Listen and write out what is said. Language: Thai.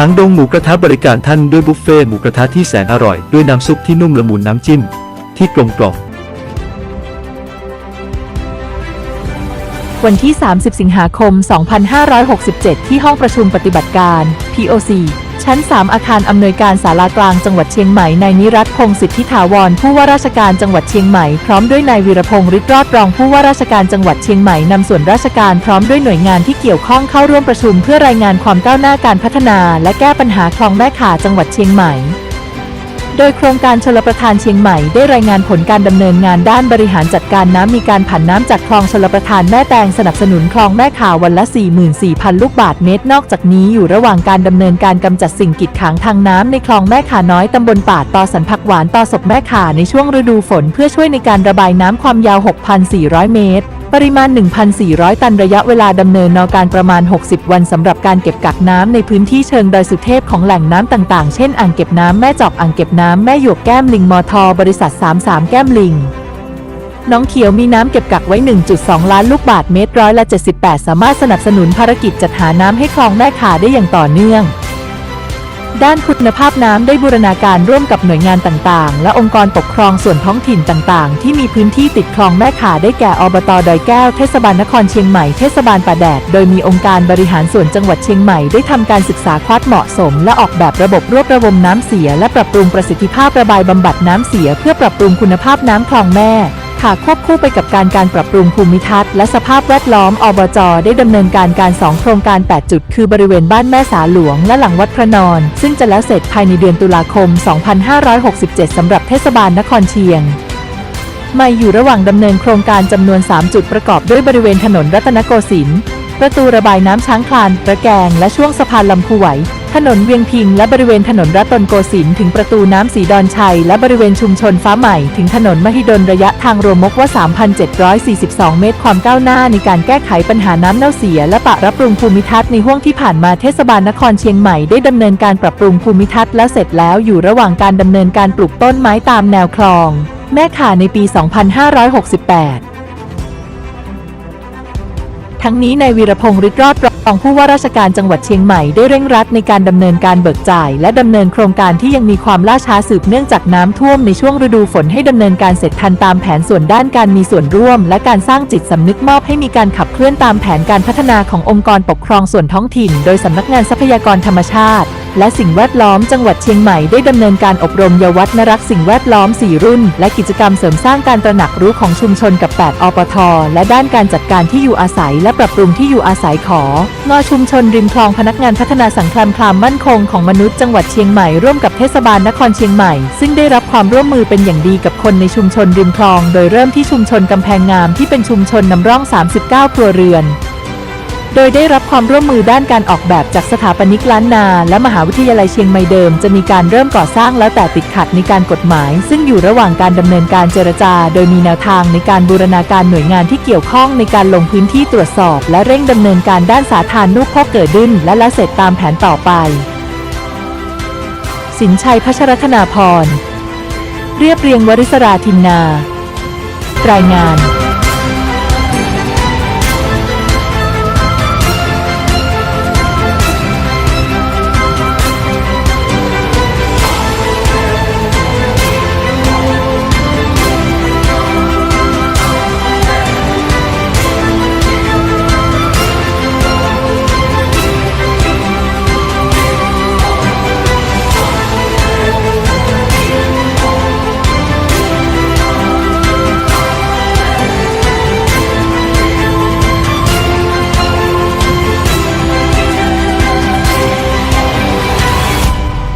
หางดงหมูกระทะบริการท่านด้วยบุฟเฟ่หมูกระทะที่แสนอร่อย ด้วยน้ำซุปที่นุ่มละมุนน้ำจิ้ม ที่กลมกล่อมวันที่ 30 สิงหาคม 2567 ที่ห้องประชุมปฏิบัติการ POC ชั้น 3 อาคารอำนวยการศาลากลางจังหวัดเชียงใหม่นายนิรัตพงศ์สิทธิถาวรผู้ว่าราชการจังหวัดเชียงใหม่พร้อมด้วยนายวีรพงศ์ฤทธิ์รอดรองผู้ว่าราชการจังหวัดเชียงใหม่นำส่วนราชการพร้อมด้วยหน่วยงานที่เกี่ยวข้องเข้าร่วมประชุมเพื่อรายงานความก้าวหน้าการพัฒนา และแก้ปัญหาคลองแม่ข่าจังหวัดเชียงใหม่ โดยโครงการชลประทานเชียงใหม่ได้รายงานผลการดำเนินงานด้านบริหารจัดการน้ำมีการผันน้ำจากคลองชลประทานแม่แตงสนับสนุนคลองแม่ข่าววันละ 44,000 ลูกบาทเมตร นอกจากนี้อยู่ระหว่างการดำเนินการกำจัดสิ่งกีดขวางทางน้ำในคลองแม่ข่าน้อยตำบลป่าตอสันผักหวานตอศพแม่ข่าในช่วงฤดูฝน เพื่อช่วยในการระบายน้ำความยาว 6,400 เมตร ปริมาณ 1,400 ตันระยะเวลาดำเนินนอการประมาณ 60 วันสำหรับการเก็บกักน้ำในพื้นที่เชิงดอยสุเทพของแหล่งน้ำต่างๆ เช่นอ่างเก็บน้ำแม่จอกอ่างเก็บน้ำแม่หยวกแก้มลิงมอทอบริษัท 33 แก้มลิงน้องเขียวมีน้ำเก็บกักไว้ 1.2 ล้านลูกบาทเมตรร้อยละ 78 สามารถสนับสนุนภารกิจจัดหาน้ำให้คลองแม่ข่าได้อย่างต่อเนื่อง ด้านคุณภาพน้ำได้บูรณาการร่วมกับหน่วยงานต่างๆ และองค์กรปกครองส่วนท้องถิ่นต่างๆ ที่มีพื้นที่ติดคลองแม่ข่าได้แก่อบตดอยแก้ว เทศบาลนครเชียงใหม่ เทศบาลป่าแดด โดยมีองค์การบริหารส่วนจังหวัดเชียงใหม่ได้ทำการศึกษาควาดเหมาะสม และออกแบบระบบรวบรวมน้ำเสีย และปรับปรุงประสิทธิภาพระบายบำบัดน้ำเสีย เพื่อปรับปรุงคุณภาพน้ำคลองแม่ ค่ะควบคู่ไปกับการการปรับปรุงภูมิทัศน์และสภาพแวดล้อมอบจได้ดำเนินการการ 2 โครงการ 8 จุด คือบริเวณบ้านแม่สาหลวง และหลังวัดพระนอน ซึ่งจะแล้วเสร็จภายในเดือนตุลาคม 2567 สำหรับเทศบาลนครเชียงใหม่อยู่ระหว่างดำเนินโครงการจำนวน 3 จุดประกอบด้วยบริเวณถนนรัตนโกสินทร์ประตูระบายน้ำช้างคลาน ประแกง และช่วงสะพานลำพูไหว ถนนเวียงพิงและบริเวณถนนรัตนโกสินทร์ถึงประตูน้ำสีดอนชัย และบริเวณชุมชนฟ้าใหม่ถึงถนนมหิดลระยะทางรวมมกว่า 3,742 เมตรความก้าวหน้าในการแก้ไขปัญหาน้ำเน่าเสีย และปะรับปรุงภูมิทัศน์ในห่วงที่ผ่านมาเทศบาลนครเชียงใหม่ได้ดำเนินการปรับปรุงภูมิทัศน์และเสร็จแล้วอยู่ระหว่างการดำเนินการปลูกต้นไม้ตามแนวคลอง แม่ข่าในปี 2568ทั้งนี้นายวีรพงศ์ฤทธิ์รอดร องผู้ว่าราชการจังหวัดเชียงใหม่ได้เร่งรัดในการดำเนินการเบิกจ่าย และดำเนินโครงการที่ยังมีความล่าช้าสืบเนื่องจากน้ำท่วมในช่วงฤดูฝนให้ดำเนินการเสร็จทันตามแผนส่วนด้านการมีส่วนร่วม และการสร้างจิตสำนึกมอบให้มีการขับเคลื่อนตามแผนการพัฒนาขององค์กรปกครองส่วนท้องถิ่น โดยสำนักงานทรัพยากรธรรมชาติและสิ่งแวดล้อมจังหวัดเชียงใหม่ได้ดำเนินการอบรมเยาวัฒนรักษ์สิ่งแวดล้อม 4 รุ่น และกิจกรรมเสริมสร้างการตระหนักรู้ของชุมชนกับ 8 อปท และด้านการจัดการที่อยู่อาศัย และปรับปรุงที่อยู่อาศัยของอชุมชนริมคลองพนักงานพัฒนาสังคมความมั่นคงของมนุษย์จังหวัดเชียงใหม่ร่วมกับเทศบาลนครเชียงใหม่ ซึ่งได้รับความร่วมมือเป็นอย่างดีกับคนในชุมชนริมคลอง โดยเริ่มที่ชุมชนกำแพงงามที่เป็นชุมชนนำร่อง 39 ครัวเรือน โดยได้รับความร่วมมือด้านการออกแบบจากสถาปนิกล้านนา และมหาวิทยาลัยเชียงใหม่เดิม จะมีการเริ่มก่อสร้างแล้วแต่ติดขัดในการกฎหมาย ซึ่งอยู่ระหว่างการดำเนินการเจรจา โดยมีแนวทางในการบูรณาการหน่วยงานที่เกี่ยวข้องในการลงพื้นที่ตรวจสอบ และเร่งดำเนินการด้านสาธารณูปโภคเกิดขึ้น และละเสร็จตามแผนต่อไป สินชัยพัชรธนาพรเรียบเรียงวริศราทินนา รายงาน